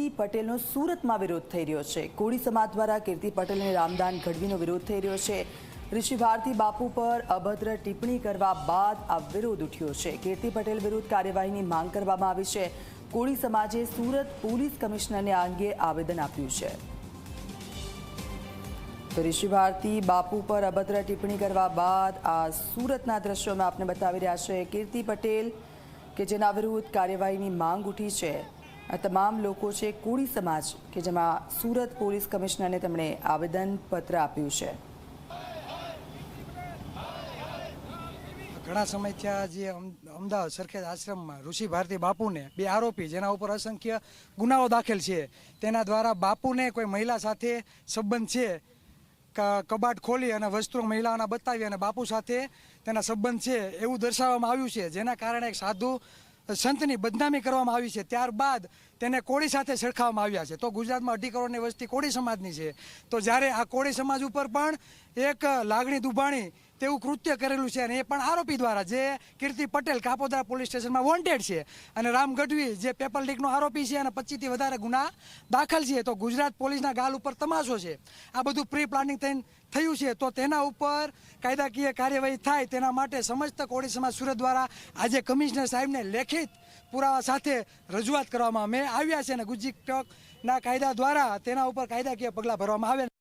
કીર્તિ પટેલનો સુરતમાં વિરોધ થઈ રહ્યો છે. કોળી સમાજ દ્વારા કીર્તિ પટેલને રામદાન ગઢવીનો વિરોધ થઈ રહ્યો છે. ઋષિ ભારતી બાપુ પર અભદ્ર ટિપ્પણી કરવા બાદ આ વિરોધ ઉઠ્યો છે. કીર્તિ પટેલ વિરુદ્ધ કાર્યવાહીની માંગ કરવામાં આવી છે. કોળી સમાજે સુરત પોલીસ કમિશનરને આ અંગે આવેદન આપ્યું છે. તો ઋષિ ભારતી બાપુ પર અભદ્ર ટિપ્પણી કરવા બાદ આ સુરતના દ્રશ્યોમાં આપને બતાવી રહ્યા છે. કીર્તિ પટેલ કે જેના વિરુદ્ધ કાર્યવાહીની માંગ ઉઠી છે. તમામ લોકો છે કોળી સમાજ કે જેમાં સુરત પોલીસ કમિશનરને તેમણે આવેદનપત્ર આપ્યું છે. ઘણા સમયથી થયા જે અમ- અમદાવાદ સરખેજ આશ્રમમાં ઋષિ ભારતી બાપુને બે આરોપી જેના ઉપર અસંખ્ય ગુનાઓ દાખલ છે. તેના દ્વારા બાપુને કોઈ મહિલા સાથે સંબંધ છે? કબાટ ખોલી અને વસ્ત્રો મહિલાઓના બતાવી અને બાપુ સાથે તેના સંબંધ છે એવું દર્શાવવામાં આવ્યું છે. જેના કારણે એક સાધુ સંતની બદનામી કરવામાં આવી છે. ત્યારબાદ તેને કોળી સાથે સરખાવવામાં આવ્યા છે. તો ગુજરાતમાં અઢી કરોડની વસ્તી કોળી સમાજની છે. તો જ્યારે આ કોળી સમાજ ઉપર પણ એક લાગણી દુભાણી તેવું કૃત્ય કરેલું છે અને એ પણ આરોપી દ્વારા જે કીર્તિ પટેલ કાપોદરા પોલીસ સ્ટેશનમાં વોન્ટેડ છે અને રામ ગઢવી જે પેપર લીકનો આરોપી છે અને પચીસથી વધારે ગુના દાખલ છે, તો ગુજરાત પોલીસના ગાલ ઉપર તમાશો છે. આ બધું પ્રી પ્લાનિંગ થઈને થયું છે. તો તેના ઉપર કાયદાકીય કાર્યવાહી થાય તેના માટે સમસ્ત કોળી સમાજ સુરત દ્વારા આજે કમિશનર સાહેબને લેખિત પુરાવા સાથે રજૂઆત કરવામાં અમે આવ્યા છે અને ટક ના કાયદા દ્વારા તેના ઉપર કાયદાકીય પગલાં ભરવામાં આવે